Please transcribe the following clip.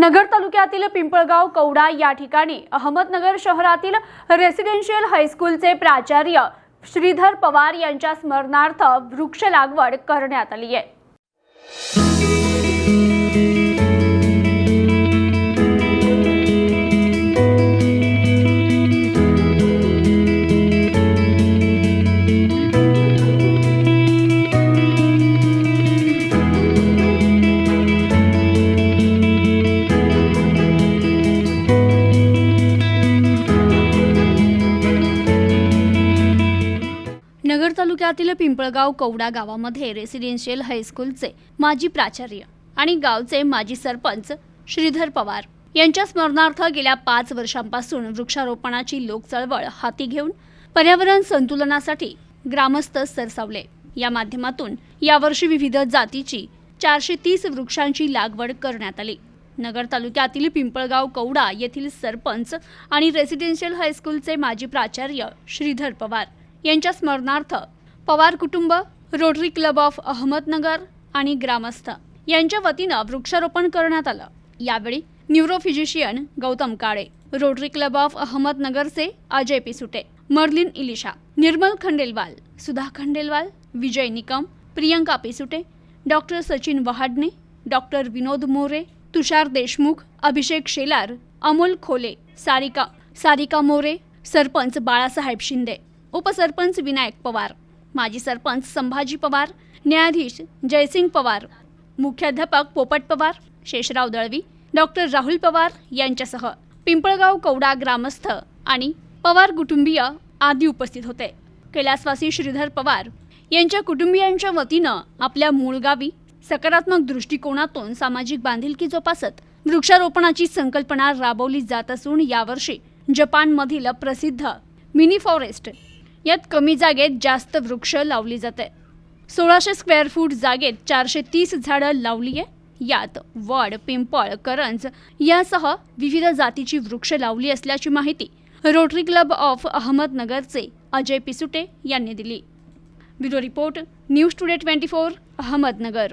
नगर तालुक्यातील पिंपळगाव कवडा या ठिकाणी अहमदनगर शहरातील रेसिडेन्शियल हायस्कूलचे प्राचार्य श्रीधर पवार यांच्या स्मरणार्थ वृक्ष लागवड करण्यात आली आहे. नगर तालुक्यातील पिंपळगाव कवडा गावामध्ये रेसिडेन्शियल हायस्कूलचे माजी प्राचार्य आणि गावचे माजी सरपंच श्रीधर पवार यांच्या स्मरणार्थ गेल्या पाच वर्षांपासून वृक्षारोपणाची लोकचळवळ हाती घेऊन पर्यावरण संतुलनासाठी ग्रामस्थ सरसावले. या माध्यमातून यावर्षी विविध जातीची चारशे तीस वृक्षांची लागवड करण्यात आली. नगर तालुक्यातील पिंपळगाव कवडा येथील सरपंच आणि रेसिडेन्शियल हायस्कूलचे माजी प्राचार्य श्रीधर पवार यांच्या स्मरणार्थ पवार कुटुंब रोटरी क्लब ऑफ अहमदनगर आणि ग्रामस्थ यांच्या वतीनं वृक्षारोपण करण्यात आलं. यावेळी neurophysician Gautam Kale Rotary Club of अहमदनगरचे Ajay Pisute Merlin Elisha Nirmal Khandelwal Sudha Khandelwal Vijay Nikam Priyanka Pisute doctor Sachin Wahadne doctor Vinod More Tushar Deshmukh Abhishek Shelar Amol Khole Sarika Sarika More sarpanch Balasaheb Shinde उपसरपंच विनायक पवार माजी सरपंच संभाजी पवार न्यायाधीश जयसिंग पवार मुख्याध्यापक Popat Pawar Shesharao Dalvi doctor Rahul Pawar यांच्यासह पिंपळगाव कवडा ग्रामस्थ आणि पवार कुटुंबीय आदी उपस्थित होते. कैलासवासी श्रीधर पवार यांच्या कुटुंबियांच्या वतीनं आपल्या मूळ गावी सकारात्मक दृष्टिकोनातून सामाजिक बांधिलकी जोपासत वृक्षारोपणाची संकल्पना राबवली जात असून यावर्षी जपानमधील प्रसिद्ध मिनी फॉरेस्ट यात कमी जागेत जास्त वृक्ष लावली जाते. सोळाशे स्क्वेअर फूट जागेत चारशे तीस झाडं लावली आहे. यात वड पिंपळ करंज यासह विविध जातीची वृक्ष लावली असल्याची माहिती रोटरी क्लब ऑफ अहमदनगरचे अजय पिसुटे यांनी दिली. Bureau report news today twenty four Ahmednagar.